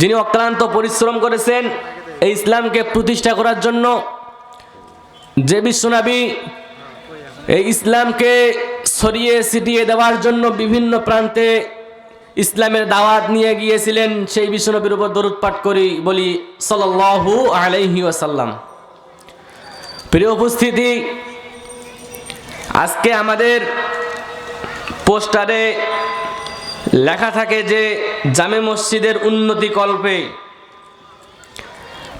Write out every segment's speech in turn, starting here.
যিনি অক্লান্ত পরিশ্রম করেছেন এই ইসলামকে প্রতিষ্ঠা করার জন্য, যে বিশ্বনবী এই ইসলামকে ছড়িয়ে ছিটিয়ে দেওয়ার জন্য বিভিন্ন প্রান্তে ইসলামের দাওয়াত নিয়ে গিয়েছিলেন, সেই বিশ্বনবীর উপর দরুদ পাঠ করি বলি সাল্লাল্লাহু আলাইহি ওয়াসাল্লাম। প্রিয় উপস্থিতি, আজকে আমাদের পোস্টারে লেখা থাকে যে জামে মসজিদের উন্নতি কল্পে।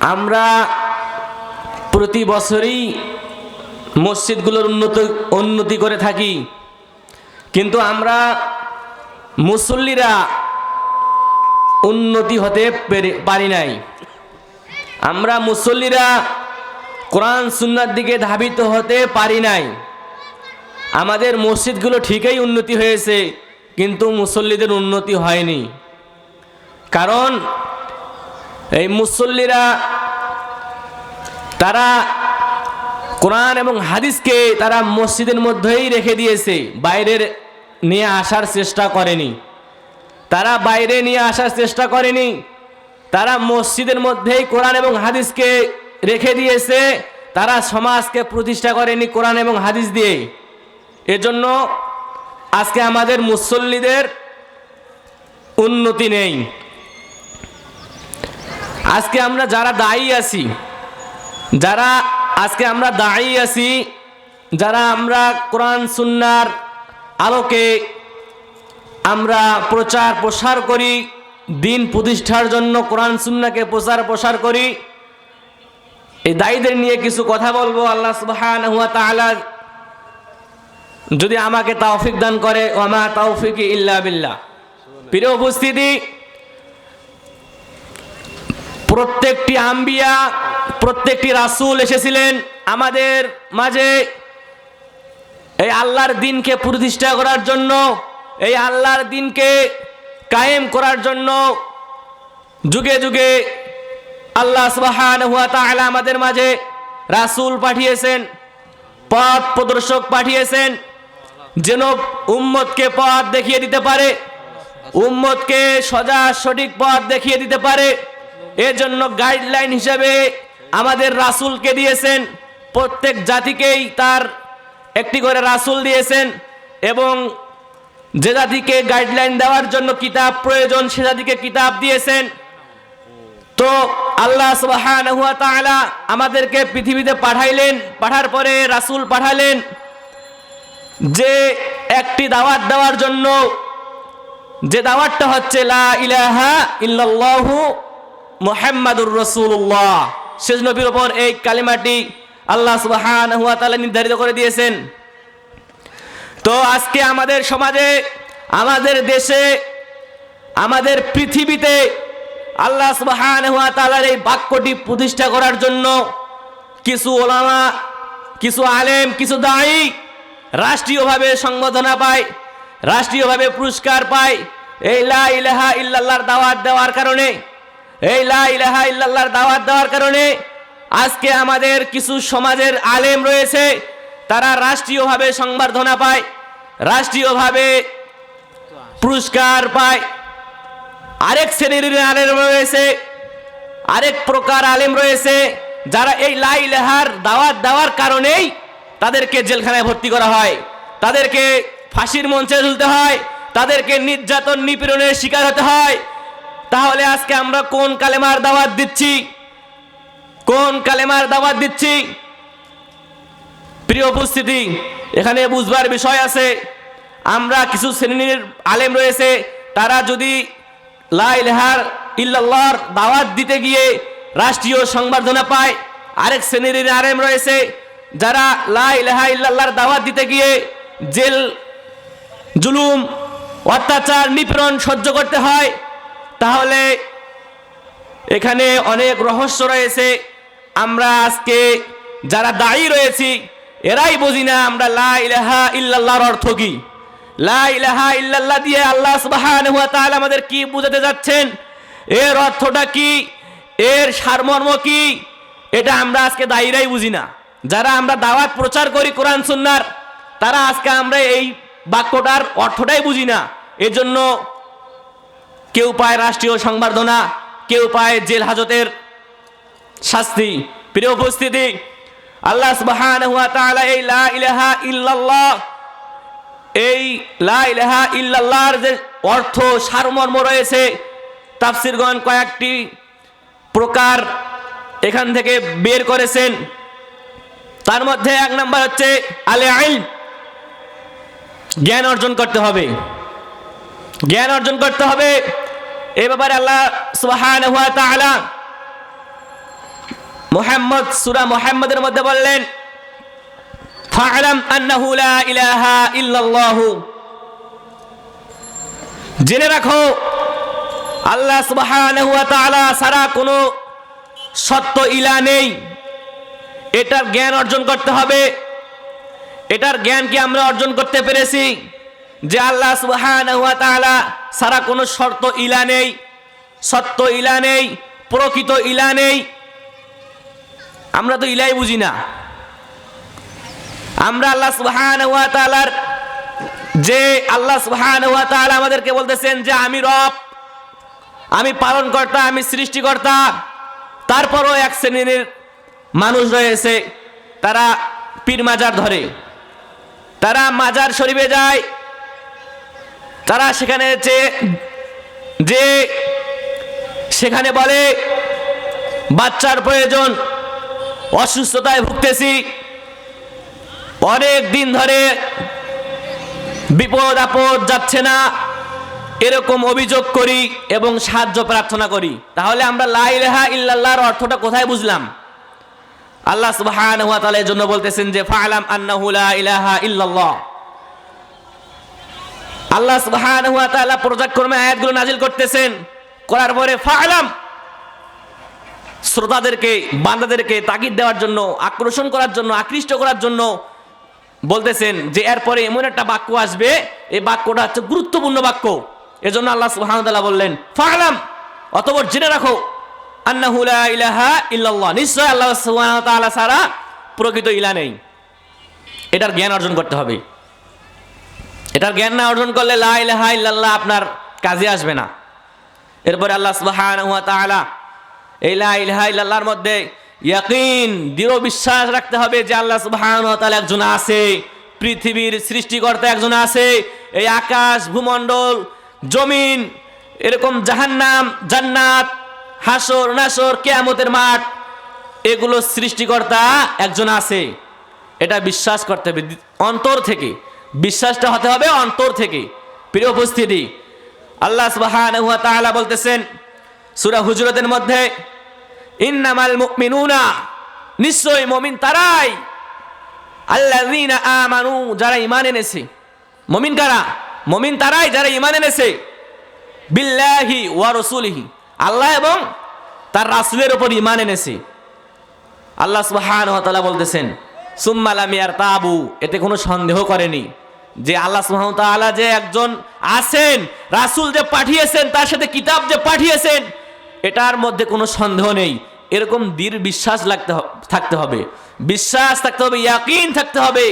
আমরা প্রতি বছরই মসজিদগুলোর উন্নত, উন্নতি করে থাকি। কিন্তু আমরা মুসল্লিরা উন্নতি হতে পেরে- নাই। আমরা মুসল্লিরা কোরআন সুন্নার দিকে ধাবিত হতে পারি নাই। আমাদের মসজিদগুলো ঠিকই উন্নতি হয়েছে, কিন্তু মুসল্লিদের উন্নতি হয়নি। কারণ এই মুসল্লিরা, তারা কোরআন এবং হাদিসকে তারা মসজিদের মধ্যেই রেখে দিয়েছে, বাইরের নিয়ে আসার চেষ্টা করেনি। তারা বাইরে নিয়ে আসার চেষ্টা করেনি, তারা মসজিদের মধ্যেই কোরআন এবং হাদিসকে রেখে দিয়েছে, তারা সমাজকে প্রতিষ্ঠা করেনি কোরআন এবং হাদিস দিয়ে। এজন্য আজকে আমাদের মুসল্লিদের উন্নতি নেই। আজকে আমরা যারা দায়ী আছি, যারা আজকে আমরা দায়ী আছি, যারা আমরা কোরআন সুন্নার আলোকে আমরা প্রচার প্রসার করি, দিন প্রতিষ্ঠার জন্য কোরআন সুন্নাকে প্রচার প্রসার করি, এই দায়ীদের নিয়ে কিছু কথা বলব। আল্লাহ সুবহানাহু ওয়া তাআলা যদি আমাকে তাওফিক দান করে ওমা তাওফিক ইল্লা বিল্লাহ। প্রিয় উপস্থিতি প্রত্যেকটি আম্বিয়া, প্রত্যেকটি রাসূল এসেছিলেন আমাদের মাঝে। এই আল্লাহর দিনকে প্রতিষ্ঠা করার জন্য, এই আল্লাহর দিনকে কায়েম করার জন্য যুগে যুগে আল্লাহ সুবহানাহু ওয়া তাহলে আমাদের মাঝে রাসূল পাঠিয়েছেন, পথ প্রদর্শক পাঠিয়েছেন, যেন উম্মতকে পথ দেখিয়ে দিতে পারে, উম্মতকে সজা সঠিক পথ দেখিয়ে দিতে পারে। এর জন্য গাইডলাইন হিসেবে আমাদের রাসূলকে দিয়েছেন, প্রত্যেক জাতিকেই তার একটি করে রাসূল দিয়েছেন এবং যে জাতিকে গাইডলাইন দেওয়ার জন্য কিতাব প্রয়োজন, সে জাতিকে কিতাব দিয়েছেন। তো আল্লাহ তাআলা আমাদেরকে পৃথিবীতে পাঠাইলেন, পাঠার পরে রাসূল পাঠালেন যে একটি দাওয়াত দেওয়ার জন্য, যে দাওয়াতটা হচ্ছে লা ইলাহা ইল্লাল্লাহু মুহাম্মাদুর রাসূলুল্লাহ। শেষ নবীর ওপর এই কালিমাটি আল্লাহ সুবহানাহু ওয়া তাআলা নির্ধারিত করে দিয়েছেন। তো আজকে আমাদের সমাজে, আমাদের দেশে, আমাদের পৃথিবীতে আল্লাহ সুবহানাহু ওয়া তাআলার এই বাক্যটি প্রতিষ্ঠা করার জন্য কিছু ওলামা, কিছু আলেম, কিছু দায়ী রাষ্ট্রীয়ভাবে সংবর্ধনা পায়, রাষ্ট্রীয়ভাবে পুরস্কার পায়। এই লা ইলাহা ইল্লাল্লাহর দাওয়াত দেওয়ার কারণে এই লা ইলাহা ইল্লাল্লাহর দাওয়াত দেওয়ার কারণে আজকে আমাদের কিছু সমাজের আলেম রয়েছে, তারা রাষ্ট্রীয়ভাবে সংবর্ধনা পায়, রাষ্ট্রীয়ভাবে পুরস্কার পায়। আরেক শ্রেণির আলেম রয়েছে, আরেক প্রকার আলেম রয়েছে, যারা এই লাই লেহার দাওয়াত দেওয়ার কারণেই তাদেরকে জেলখানায় ভর্তি করা হয়, তাদেরকে ফাঁসির মঞ্চে ঝুলতে হয়, তাদেরকে নির্যাতন নিপীড়নের শিকার হতে হয় তাহলে আজকে আমরা কোন কালেমার দাওয়াত দিচ্ছি? কোন কালেমার দাওয়াত দিচ্ছি? প্রিয় উপস্থিতি, এখানে বুঝবার বিষয় আছে, আমরা কিছু শ্রেণির আলেম রয়েছে, তারা যদি লা ইলাহার ইল্লাল্লাহর দাওয়াত দিতে গিয়ে রাষ্ট্রীয় সংবর্ধনা পায়, আরেক শ্রেণির আলেম রয়েছে, যারা লা ইলাহা ইল্লাল্লাহর দাওয়াত দিতে গিয়ে জেল, জুলুম, অত্যাচার, নিপীড়ন সহ্য করতে হয় তাহলে এখানে অনেক রহস্য রয়েছে। আমরা আজকে যারা দায়ী রয়েছি, এরাই বুঝি না আমরা লা ইলাহা ইল্লাল্লাহর অর্থ কি। লা ইলাহা ইল্লাল্লাহ দিয়ে আল্লাহ সুবহানাহু ওয়া তাআলা আমাদের কি বুঝাতে যাচ্ছেন? এর অর্থটা কি? এর সারমর্ম কি? এটা আমরা আজকে দায়ীরাই বুঝি না। যারা আমরা দাওয়াত প্রচার করি কোরআন, সুন্নার, তারা আজকে আমরা এই বাক্যটার অর্থটাই বুঝি না। এজন্য কেউ পায় রাষ্ট্রীয় সংবর্ধনা, কেউ পায় জেল হাজতের শাস্তি। প্রিয় উপস্থিতি, আল্লাহ সুবহানাহু ওয়া এই লা ইলাহা ইল্লাল্লাহ, এই লা ইলাহা ইল্লাল্লাহর যে অর্থ সারমর্ম রয়েছে, তাফসিরগণ কয়েকটি প্রকার এখান থেকে বের করেছেন। তার মধ্যে এক নাম্বার হচ্ছে আলে আইল জ্ঞান অর্জন করতে হবে। জ্ঞান অর্জন করতে হবে। এ ব্যাপারে আল্লাহ তাআলা মুহাম্মদ, সূরা মুহাম্মদের মধ্যে বললেন ইলাহা জেনে রাখো, আল্লাহ সুবহানাহু ছাড়া কোনো সত্য ইলা নেই। এটার জ্ঞান অর্জন করতে হবে। এটার জ্ঞান কি আমরা অর্জন করতে পেরেছি? যে আল্লাহ সুবহানাহু সারা কোনো শর্ত ইলা নেই, সত্য ইলা নেই, প্রকৃত ইলা নেই। আমরা তো ইলাই বুঝি না। আমরা আল্লাহ তাআলার যে আল্লাহ তাআলা আমাদেরকে বলতেছেন যে আমি রব, আমি পালনকর্তা, আমি সৃষ্টিকর্তা। তারপরও এক শ্রেণির মানুষ রয়েছে, তারা পীর মাজার ধরে। তারা মাজার শরীফে যায় তারা সেখানে যে যে সেখানে বলে, বাচ্চার প্রয়োজন, অসুস্থতায় ভুগতেছি। অনেক দিন ধরে বিপদ আপদ যাচ্ছে না। এরকম অভিযোগ করি এবং সাহায্য প্রার্থনা করি। তাহলে আমরা লাইলাহা ইল্লাল্লাহর অর্থটা কোথায় বুঝলাম? আল্লাহ সুবহানাহু ওয়া তাআলা এর জন্য বলতেছেন যে, ফা'লাম আন্নাহু লা ইলাহা ইল্লাল্লাহ। আল্লাহ সুবহানাহু ওয়া তাআলা পর্যায়ক্রমে আয়াতগুলো নাজিল করতেছেন। করার পরে ফা'লাম শ্রোতাদেরকে, বান্দাদেরকে তাগিদ দেওয়ার জন্য, আকর্ষণ করার জন্য, আকৃষ্ট করার জন্য বলতেছেন যে, এরপরে এমন একটা বাক্য আসবে। এই বাক্যটা হচ্ছে গুরুত্বপূর্ণ বাক্য। এজন্য আল্লাহ সুবহানাহু ওয়া তাআলা বললেন ফা'লাম অতঃপর জেনে রাখো, আন্নাহু লা ইলাহা ইল্লাল্লাহ। নিশ্চয় আল্লাহ সুবহানাহু ওয়া তাআলা ছাড়া প্রকৃত ইলা নেই। এটার জ্ঞান অর্জন করতে হবে। এটার জ্ঞান না অর্জন করলে লা ইলাহা ইল্লাল্লাহ আপনার কাজে আসবে না। এরপরে আল্লাহ তাআলা এই লা ইলাহা ইল্লাল্লাহর মধ্যে ইয়াকিন, দৃঢ় বিশ্বাস রাখতে হবে যে আল্লাহ তাআলা একজন আছে, পৃথিবীর সৃষ্টিকর্তা একজন আছে, এই আকাশ, ভূমণ্ডল, জমিন, এরকম জাহান্নাম, জান্নাত, হাসর, নাসর, কেয়ামতের মাঠ, এগুলো সৃষ্টিকর্তা একজন আছে। এটা বিশ্বাস করতে হবে, অন্তর থেকে। বিশ্বাসটা হতে হবে অন্তর থেকে। প্রিয় উপস্থিতি, আল্লাহ তাআলা বলতেছেন সূরা হুজরাতের মধ্যে, ইন্নামাল মুমিনুনা নিশ্চয় মুমিন তারাই। আল্লাযীনা আমানু, যারা ঈমান এনেছে। মুমিন কারা? মুমিন তারাই যারা ঈমান এনেছে। বিল্লাহি ওয়া রাসূলিহি। আল্লাহ এবং তার রাসূলের উপর ঈমান এনেছে। আল্লাহ সুবহানাহু ওয়া তাআলা বলতেছেন সুম্মা লাম ইয়ারতাবু, এতে কোনো সন্দেহ করেনি। যে আল্লাহ ওয়া যে একজন আছেন, রাসূল যে পাঠিয়েছেন, তার সাথে কিতাব যে পাঠিয়েছেন, এটার মধ্যে কোনো সন্দেহ নেই। এরকম দৃঢ় বিশ্বাস লাগতে থাকতে হবে। বিশ্বাস থাকতে হবে, ইয়াকিন থাকতে হবে।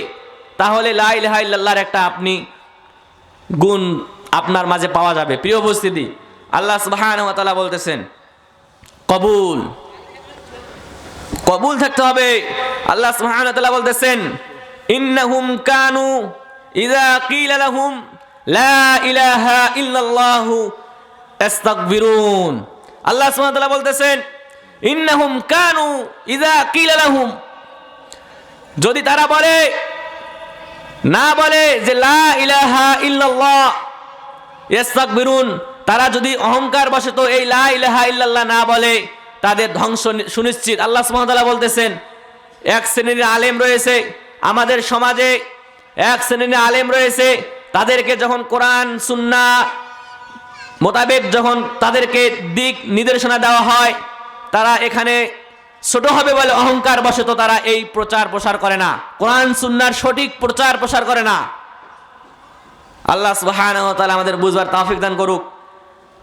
তাহলে লা ইলাহা ইল্লাল্লাহর একটা আপনি গুণ আপনার মাঝে পাওয়া যাবে। প্রিয় উপস্থিতি, আল্লাহ ওয়া বলতেছেন, কবুল। কবুল থাকতে হবে। আল্লাহ সুবহানাহু ওয়া তাআলা বলতেছেন, ইন্নাহুম কানু ইযা কিলা লাহুম, লা ইলাহা ইল্লাল্লাহু ইস্তাগফিরুন। আল্লাহ সুবহানাহু ওয়া তাআলা বলতেছেন, ইন্নাহুম কানু ইযা কিলা লাহুম। যদি তারা বলে, না বলে যে, লা ইলাহা ইল্লাল্লাহ ইস্তাকবিরুন তারা যদি অহংকার বশত এই লা ইলাহা ইল্লাল্লাহ না বলে তাদের ধ্বংস সুনিশ্চিত। আল্লাহ সুবহানাহু বলতেছেন, এক শ্রেণির আলেম রয়েছে, আমাদের সমাজে এক শ্রেণির আলেম রয়েছে, তাদেরকে যখন কোরআন, সুন্না মোতাবেক যখন তাদেরকে দিক নির্দেশনা দেওয়া হয়, তারা এখানে ছোট হবে বলে অহংকার বশত তারা এই প্রচার প্রসার করে না। কোরআন, সুন্নার সঠিক প্রচার প্রসার করে না। আল্লাহ সুবহানাহু ওয়া তাআলা আমাদের বুঝবার তৌফিক দান করুক।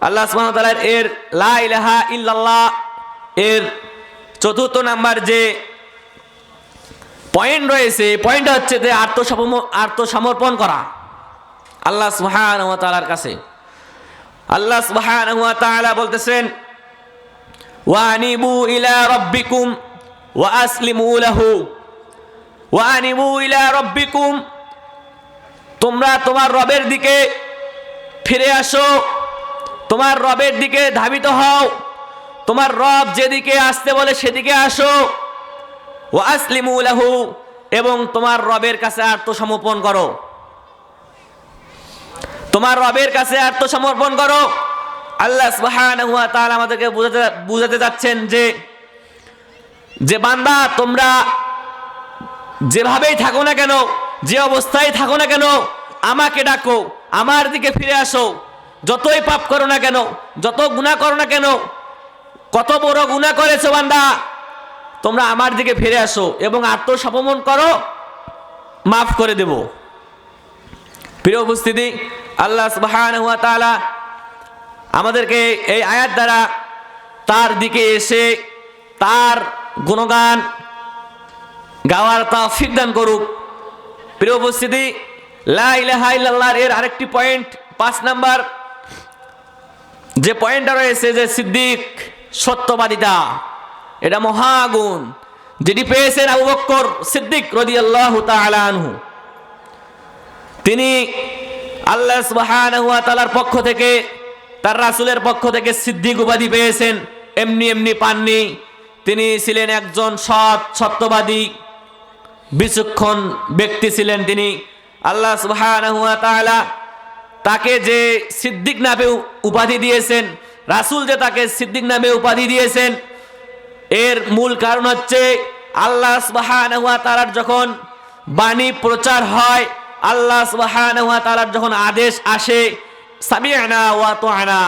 আল্লাহ সুবহানাহু এর লা ইলাহা ইল্লাল্লাহ এর চতুর্থ নাম্বার যে পয়েন্ট রয়েছে পয়েন্ট হচ্ছে যে আত্মসম আত্মসমর্পণ করা। আল্লাহ সুবহানাহু ওয়া তাআলার কাছে। আল্লাহ সুবহানাহু ওয়া তাআলা বলতেছেন, ওয়ানিবু ইলা রব্বিকুম ওয়া আসলিমু লাহু। ওয়ানিবু ইলা রব্বিকুম, তোমরা তোমার রবের দিকে ফিরে আসো, তোমার রবের দিকে ধাবিত হও। তোমার রব যেদিকে আসতে বলে সেদিকে আসো। ও আসলিমু এবং তোমার রবের কাছে আত্মসমর্পণ করো। তোমার রবের কাছে আত্মসমর্পণ করো। আল্লাহ তাআলা আমাদেরকে বুঝাতে বুঝাতে যাচ্ছেন যে যে বান্দা তোমরা যেভাবেই থাকো না কেন, যে অবস্থায় থাকো না কেন, আমাকে ডাকো, আমার দিকে ফিরে আসো। যতই পাপ করো না কেন, যত গুনাহ করো না কেন কত বড় গুনাহ করেছ বান্দা? তোমরা আমার দিকে ফিরে আসো এবং আত্মসমর্পণ করো, মাফ করে দেব। প্রিয় উপস্থিতি, আল্লাহ সুবহানাহু ওয়া তাআলা আমাদেরকে এই আয়াত দ্বারা তার দিকে এসে তার গুণগান গাওয়ার তৌফিক দান করুক। প্রিয় উপস্থিতি, লা ইলাহা ইল্লাল্লাহর এর আরেকটি পয়েন্ট পাঁচ নাম্বার যে পয়েন্টটা রয়েছে যে সিদ্দিক সত্যবাদিতা। এটা মহাগুণ। যেটি পেয়েছেন আবু বক্কর সিদ্দিক রাদিয়াল্লাহু তাআলা আনহু। তিনি আল্লাহ তাআলার পক্ষ থেকে, তার রাসুলের পক্ষ থেকে সিদ্দিক উপাধি পেয়েছেন। এমনি এমনি পাননি। তিনি ছিলেন একজন সৎ সত্যবাদী, বিচক্ষণ ব্যক্তি ছিলেন তিনি। আল্লাহ সুবহানাহু তাকে যে সিদ্দিক নামে উপাধি দিয়েছেন রাসূল যে তাকে সিদ্দিক নামে উপাধি দিয়েছেন, এর মূল কারণ হচ্ছে আল্লাহ সুবহানাহু তারার যখন বাণী প্রচার হয়, আল্লাহ সুবহানাহু তারার যখন আদেশ আসে সামিয়ানা ওয়া আতা'না